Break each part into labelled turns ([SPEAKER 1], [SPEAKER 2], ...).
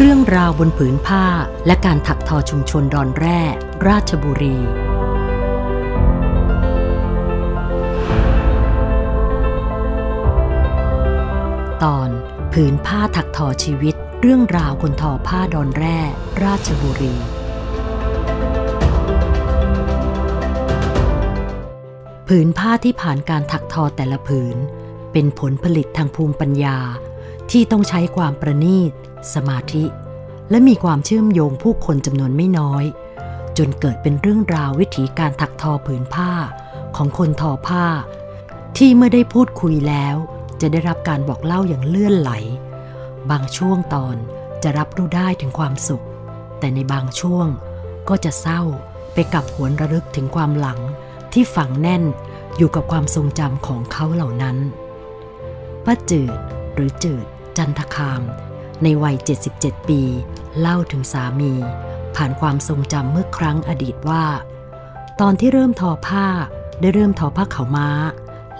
[SPEAKER 1] เรื่องราวบนผืนผ้าและการถักทอชุมชนดอนแร่ ราชบุรี ตอนผืนผ้าถักทอชีวิต เรื่องราวคนทอผ้าดอนแร่ ราชบุรี ผืนผ้าที่ผ่านการถักทอแต่ละผืน เป็นผลผลิตทางภูมิปัญญา ที่ต้องใช้ความประณีต สมาธิ และมีความเชื่อมโยงผู้คนจำนวนไม่น้อย จนเกิดเป็นเรื่องราววิถีการถักทอผืนผ้าของคนทอผ้า ที่เมื่อได้พูดคุยแล้ว จะได้รับการบอกเล่าอย่างเลื่อนไหล บางช่วงตอนจะรับรู้ได้ถึงความสุข แต่ในบางช่วงก็จะเศร้าไปกับหวนระลึกถึงความหลังที่ฝังแน่นอยู่กับความทรงจำของเขาเหล่านั้นป้าจืดหรือจืด จันทคาม ในวัย 77 ปี เล่าถึงสามี ผ่านความทรงจำเมื่อครั้งอดีตว่า ตอนที่เริ่มทอผ้าได้เริ่มทอผ้าเขาม้า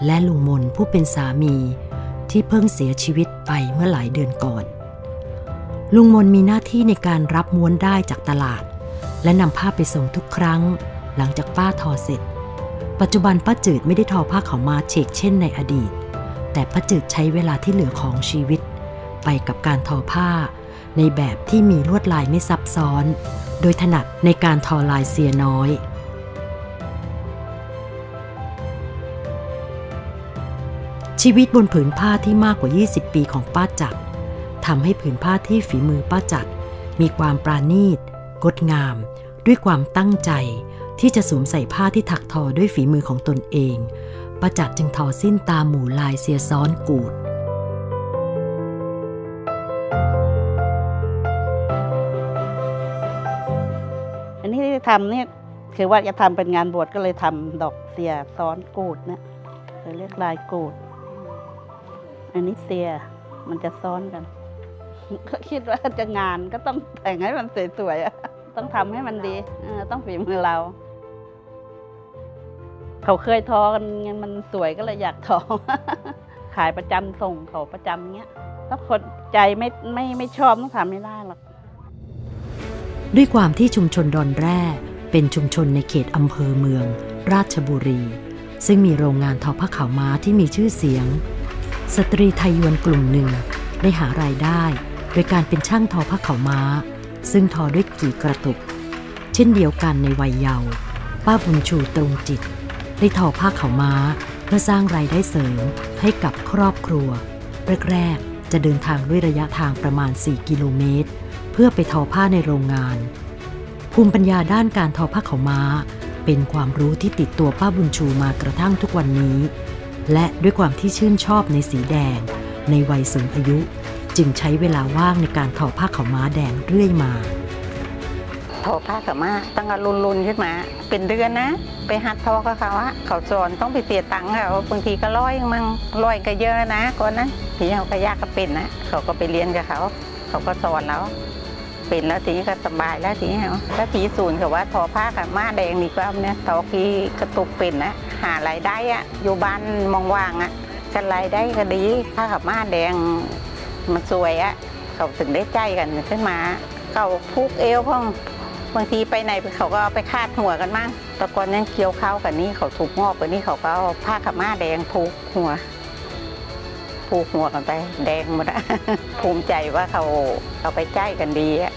[SPEAKER 1] และลุงมนผู้เป็นสามี ที่เพิ่งเสียชีวิตไปเมื่อหลายเดือนก่อน ลุงมนมีหน้าที่ในการรับม้วนได้จากตลาด และนำผ้าไปส่งทุกครั้ง หลังจากป้าทอเสร็จ ปัจจุบันป้าจืดไม่ได้ทอผ้าเขาม้าเฉกเช่นในอดีต แต่ป้าจืดใช้เวลาที่เหลือของชีวิต ไปกับการทอผ้า ในแบบที่มีลวดลายไม่ซับซ้อน โดยถนัดในการทอลายเสียน้อย ชีวิตบนผืนผ้าที่มากกว่า 20 ปีของป้าจัดทำให้ผืนผ้าที่ฝีมือป้าจัดมีความปราณีต งดงาม ด้วยความตั้งใจ ที่จะสวมใส่ผ้าที่ถักทอด้วยฝีมือของตนเองป้าจัดจึงทอสิ้นตามหมู่ลายเสียซ้อนกูด
[SPEAKER 2] ทำเนี่ยคือว่าจะทำเป็นงานบวชก็เลยทำดอกเสียซ้อนกูดเนี่ยเราเรียกลายกูด อันนี้เสียมันจะซ้อนกัน ก็คิดว่าจะงานก็ต้องแต่งให้มันสวยๆต้องทำให้มันดีต้องฝีมือเรา เขาเคยทอกันไงมันสวยก็เลยอยากทอขายประจำส่งเขาประจำเงี้ยถ้าคนใจไม่ไม่ไม่ชอบต้องทำไม่ได้หรอก
[SPEAKER 1] ด้วยความที่ชุมชนดอนแร่ เป็นชุมชนในเขตอำเภอเมือง ราชบุรี ซึ่งมีโรงงานทอผ้าขาวม้าที่มีชื่อเสียง สตรีไทยยวนกลุ่มหนึ่งได้หารายได้ โดยการเป็นช่างทอผ้าขาวม้า ซึ่งทอด้วยกี่กระตุก เช่นเดียวกันในวัยเยาว์ป้าบุญชูตรงจิต ได้ทอผ้าขาวม้าเพื่อสร้างรายได้เสริมให้กับครอบครัวแรกๆจะเดินทางด้วยระยะทางประมาณ 4 กิโลเมตร พื่อไปทอผ้าในโรงงาน ภูมิปัญญาด้านการทอผ้าขาวม้า เป็นความรู้ที่ติดตัวป้าบุญชูมากระทั่งทุกวันนี้ และด้วยความที่ชื่นชอบในสีแดง ในวัยสูงอายุ จึงใช้เวลาว่างในการทอผ้าขาวม้าแดงเรื่อยมา
[SPEAKER 3] ทอผ้ากับมาตั้งแต่รุนๆขึ้นมา เป็นเดือนนะ ไปหัดทอกับเขาอะเขาสอนต้องไปเสียตังค์เขาบางทีก็ร้อยมั่งร้อยก็เยอะนะก่อนนั้นทีเขาก็ยากก็เป็นนะเขาก็ไปเรียนกับเขา เขาก็สอนแล้ว เป็นแล้วทีนี้ก็สบายแล้วทีนี้เอาแล้วทีศูนย์เขาว่าทอผ้ากับมาแดงดีกว่าเนี่ยทอกีกระตุกเป็นนะหารายได้อะอยู่บ้านมองว่างอะกันรายได้ก็ดีผ้ากับมาแดงมันสวยอะเขาถึงได้ใจกันขึ้นมาเขาพูกเอวพ่องบางทีไปไหนเขาก็ไปคาดหัวกันมั่งต่ก่อนนั้นเกี่ยวข้าวกันนี่เขาถูกงอกกันนี่เขาก็เอผ้าขาวม้าแดงผูกหัว ผูกหัวกันไปแดงหมดอะ ภูมิใจว่าเขาเอาไปใจกันดีอะ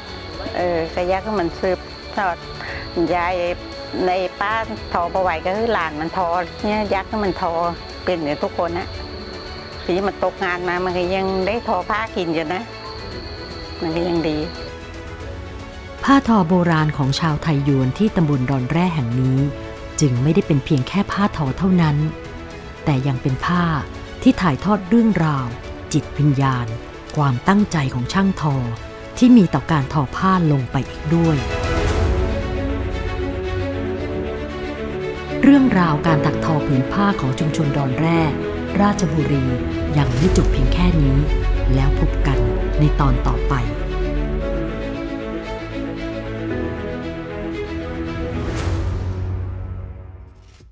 [SPEAKER 3] เออกระยักก็มันสืบทอดยายในป้าทอประไหวก็คือหลานมันทอเนี่ยยักษ์ก็มันทอเป็นเหมือนทุกคนนะทีมันตกงานมามันก็ยังได้ทอผ้ากินอยู่นะ มันก็ยังดี
[SPEAKER 1] ผ้าทอโบราณของชาวไทยยวนที่ตำบลดอนแร่แห่งนี้ จึงไม่ได้เป็นเพียงแค่ผ้าทอเท่านั้น แต่ยังเป็นผ้า ที่ถ่ายทอดเรื่องราว จิตวิญญาณ ความตั้งใจของช่างทอ ที่มีต่อการทอผ้าลงไปอีกด้วย เรื่องราวการถักทอผืนผ้าของชุมชนดอนแร่ ราชบุรียังไม่จบเพียงแค่นี้ แล้วพบกันในตอนต่อไป